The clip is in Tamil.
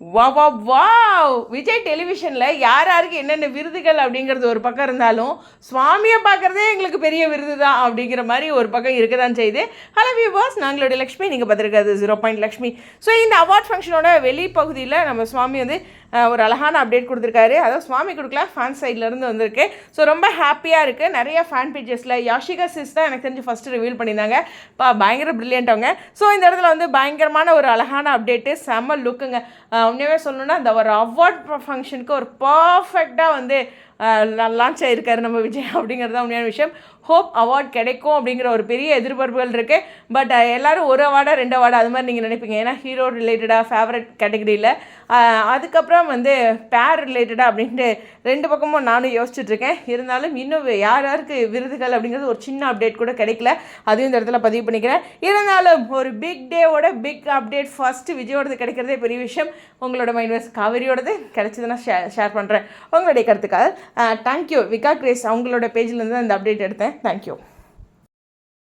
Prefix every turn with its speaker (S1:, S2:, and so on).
S1: வா வா வாவ். விஜய் டெலிவிஷனில் யார் யாருக்கு என்னென்ன விருதுகள் அப்படிங்கிறது ஒரு பக்கம் இருந்தாலும் சுவாமியை பார்க்குறதே எங்களுக்கு பெரிய விருது தான் அப்படிங்கிற மாதிரி ஒரு பக்கம் இருக்க தான் செய்யுது ஹலோ வியூவர்ஸ் நாங்களுடைய லக்ஷ்மி நீங்கள் பார்த்துருக்காது ஜீரோ பாயிண்ட் லக்ஷ்மி. ஸோ இந்த அவார்ட் ஃபங்க்ஷனோட வெளிப்பகுதியில் நம்ம சுவாமி வந்து ஒரு அழகான அப்டேட் கொடுத்துருக்காரு. அதாவது சுவாமி கொடுக்கல ஃபேன் சைட்லேருந்து வந்திருக்கு. ஸோ ரொம்ப ஹாப்பியாக இருக்குது நிறைய ஃபேன் பேஜஸில் யாஷிகா சிஸ் தான் எனக்கு தெரிஞ்சு ஃபஸ்ட்டு ரிவீல் பண்ணியிருந்தாங்க. பா பயங்கர ப்ரில்லியண்ட்டவங்க ஸோ இந்த இடத்துல வந்து பயங்கரமான ஒரு அழகான அப்டேட்டு செம்ம லுக்குங்க உண்மையாகவே சொல்லணுன்னா இந்த ஒரு அவார்ட் ஃபங்க்ஷனுக்கு ஒரு பர்ஃபெக்டாக வந்து லான்ச் ஆகிருக்காரு நம்ம விஜய் அப்படிங்கிறது தான் உண்மையான விஷயம். ஹோப் அவார்ட் கிடைக்கும் அப்படிங்கிற ஒரு பெரிய எதிர்பார்ப்புகள் இருக்குது பட் எல்லாரும் ஒரு அவார்டா ரெண்டு அவார்டா அது மாதிரி நீங்கள் நினைப்பீங்க. ஏன்னா ஹீரோ ரிலேட்டடாக ஃபேவரட் கேட்டகரியில் அதுக்கப்புறம் வந்து பேர் ரிலேட்டடாக அப்படின்ட்டு ரெண்டு பக்கமும் நானும் யோசிச்சுட்ருக்கேன் இருந்தாலும் இன்னும் யார் யாருக்கு விருதுகள் அப்படிங்கிறது ஒரு சின்ன அப்டேட் கூட கிடைக்கல. அதையும் இந்த இடத்துல பதிவு பண்ணிக்கிறேன். இருந்தாலும் ஒரு பிக் டேவோட பிக் அப்டேட் ஃபஸ்ட்டு விஜயோடது கிடைக்கிறதே பெரிய விஷயம். உங்களோட மைண்ட் வாய்ஸ் காவிரியோடது கிடைச்சதுன்னா ஷேர் ஷேர் பண்ணுறேன் உங்களுடைய கருத்துக்காக தேங்க்யூ விகா கிரேஸ் அவங்களோட பேஜ்லேருந்து அந்த அப்டேட் எடுத்தேன். தேங்க்யூ